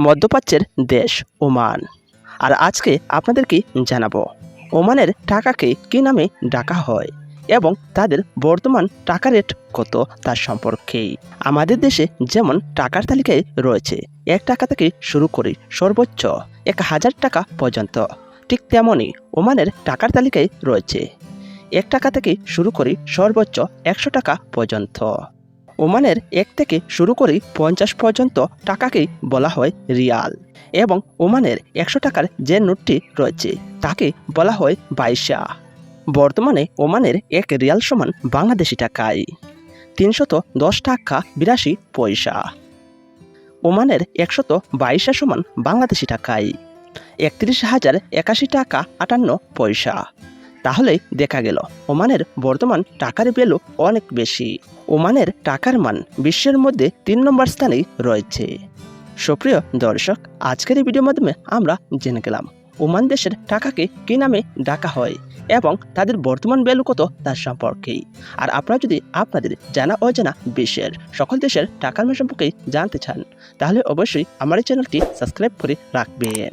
মধ্যপ্রাচ্যের দেশ ওমান। আর আজকে আপনাদেরকে জানাব, ওমানের টাকাকে কী নামে ডাকা হয় এবং তাদের বর্তমান টাকা রেট কত তার সম্পর্কেই আমাদের দেশে যেমন টাকার তালিকায় রয়েছে, এক টাকা থেকে শুরু করে সর্বোচ্চ এক হাজার টাকা পর্যন্ত। ঠিক তেমনই ওমানের টাকার তালিকায় রয়েছে, এক টাকা থেকে শুরু করে সর্বোচ্চ একশো টাকা পর্যন্ত। ওমানের এক থেকে শুরু করে পঞ্চাশ পর্যন্ত টাকাকেই বলা হয় রিয়াল এবং ওমানের একশো টাকার যে নোটটি রয়েছে তাকে বলা হয় বাইশা। বর্তমানে ওমানের এক রিয়াল সমান বাংলাদেশি টাকায় তিনশত দশ টাকা বিরাশি পয়সা। ওমানের একশত বাইশা সমান বাংলাদেশি টাকায় একত্রিশ হাজার একাশি টাকা আটান্ন পয়সা। তাহলেই দেখা গেল। ওমানের বর্তমান টাকার ভ্যালু অনেক বেশি। ওমানের টাকার মান বিশ্বের মধ্যে তিন নম্বর স্থানেই রয়েছে। সুপ্রিয় দর্শক, আজকের এই ভিডিওর মাধ্যমে আমরা জেনে গেলাম, ওমান দেশের টাকাকে কী নামে ডাকা হয় এবং তাদের বর্তমান ভ্যালু কত তার সম্পর্কেই। আর আপনারা যদি আপনাদের জানা অজানা বিশ্বের সকল দেশের টাকার মান সম্পর্কে জানতে চান, তাহলে অবশ্যই আমার এই চ্যানেলটি সাবস্ক্রাইব করে রাখবেন।